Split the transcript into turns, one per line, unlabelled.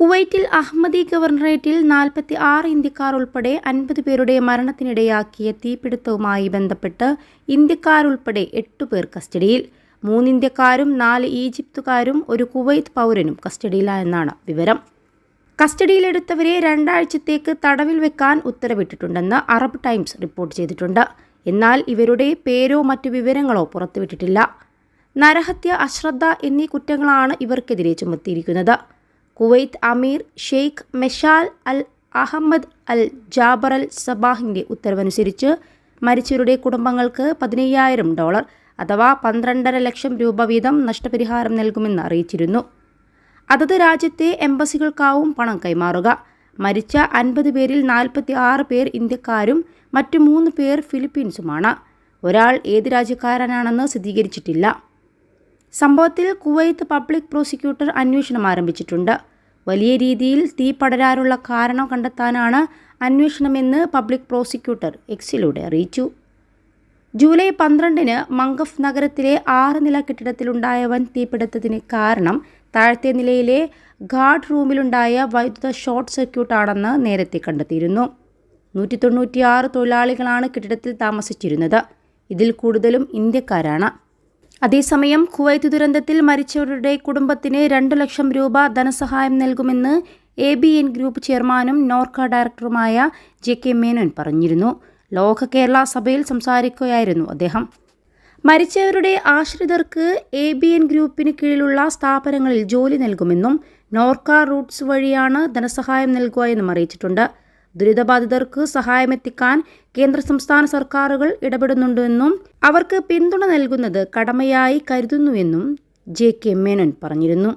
കുവൈറ്റിൽ അഹമ്മദി ഗവർണറേറ്റിൽ നാൽപ്പത്തി ആറ് ഇന്ത്യക്കാർ ഉൾപ്പെടെ അൻപത് പേരുടെ മരണത്തിനിടയാക്കിയ തീപിടുത്തവുമായി ബന്ധപ്പെട്ട് ഇന്ത്യക്കാരുൾപ്പെടെ എട്ടു പേർ കസ്റ്റഡിയിൽ. മൂന്ന് ഇന്ത്യക്കാരും നാല് ഈജിപ്തുകാരും ഒരു കുവൈത്ത് പൗരനും കസ്റ്റഡിയിലായെന്നാണ് വിവരം. കസ്റ്റഡിയിലെടുത്തവരെ രണ്ടാഴ്ചത്തേക്ക് തടവിൽ വെക്കാൻ ഉത്തരവിട്ടിട്ടുണ്ടെന്ന് അറബ് ടൈംസ് റിപ്പോർട്ട് ചെയ്തിട്ടുണ്ട്. എന്നാൽ ഇവരുടെ പേരോ മറ്റു വിവരങ്ങളോ പുറത്തുവിട്ടിട്ടില്ല. നരഹത്യ അശ്രദ്ധ എന്നീ കുറ്റങ്ങളാണ് ഇവർക്കെതിരെ ചുമത്തിയിരിക്കുന്നത്. കുവൈത്ത് അമീർ Sheikh Meshal Al Ahmad Al Jaber Al സബാഹിന്റെ ഉത്തരവനുസരിച്ച് മരിച്ചവരുടെ കുടുംബങ്ങൾക്ക് പതിനയ്യായിരം ഡോളർ അഥവാ പന്ത്രണ്ടര ലക്ഷം രൂപ വീതം നഷ്ടപരിഹാരം നൽകുമെന്ന് അറിയിച്ചിരുന്നു. അതത് രാജ്യത്തെ എംബസികൾക്കാവും പണം കൈമാറുക. മരിച്ച അൻപത് പേരിൽ നാൽപ്പത്തി ആറ് പേർ ഇന്ത്യക്കാരും മറ്റു മൂന്ന് പേർ ഫിലിപ്പീൻസുമാണ്. ഒരാൾ ഏത് രാജ്യക്കാരനാണെന്ന് സ്ഥിരീകരിച്ചിട്ടില്ല. സംഭവത്തിൽ കുവൈത്ത് പബ്ലിക് പ്രോസിക്യൂട്ടർ അന്വേഷണം ആരംഭിച്ചിട്ടുണ്ട്. വലിയ രീതിയിൽ തീ പടരാനുള്ള കാരണം കണ്ടെത്താനാണ് അന്വേഷണമെന്ന് പബ്ലിക് പ്രോസിക്യൂട്ടർ എക്സിലൂടെ അറിയിച്ചു. ജൂലൈ പന്ത്രണ്ടിന് മംഗഫ് നഗരത്തിലെ ആറ് നില കെട്ടിടത്തിലുണ്ടായ വൻ തീപിടുത്തത്തിന് കാരണം താഴത്തെ നിലയിലെ ഗാർഡ് റൂമിലുണ്ടായ വൈദ്യുത ഷോർട്ട് സർക്യൂട്ടാണെന്ന് നേരത്തെ കണ്ടെത്തിയിരുന്നു. നൂറ്റി തൊണ്ണൂറ്റിയാറ് തൊഴിലാളികളാണ് കെട്ടിടത്തിൽ താമസിച്ചിരുന്നത്. ഇതിൽ കൂടുതലും ഇന്ത്യക്കാരാണ്. അതേസമയം കുവൈത്ത് ദുരന്തത്തിൽ മരിച്ചവരുടെ കുടുംബത്തിന് രണ്ടു ലക്ഷം രൂപ ധനസഹായം നൽകുമെന്ന് എ ബി എൻ ഗ്രൂപ്പ് ചെയർമാനും നോർക്ക ഡയറക്ടറുമായ ജെ കെ മേനോൻ പറഞ്ഞിരുന്നു. ലോക കേരള സഭയിൽ സംസാരിക്കുകയായിരുന്നു അദ്ദേഹം. മരിച്ചവരുടെ ആശ്രിതർക്ക് എ ബി എൻ ഗ്രൂപ്പിന് കീഴിലുള്ള സ്ഥാപനങ്ങളിൽ ജോലി നൽകുമെന്നും നോർക്ക റൂട്ട്സ് വഴിയാണ് ധനസഹായം നൽകുക എന്നും അറിയിച്ചിട്ടുണ്ട്. ദുരിതബാധിതർക്ക് സഹായമെത്തിക്കാൻ കേന്ദ്ര സംസ്ഥാന സർക്കാരുകൾ ഇടപെടുന്നുണ്ടെന്നും അവർക്ക് പിന്തുണ നൽകുന്നത് കടമയായി കരുതുന്നുവെന്നും ജെ കെ മേനോൻ പറഞ്ഞിരുന്നു.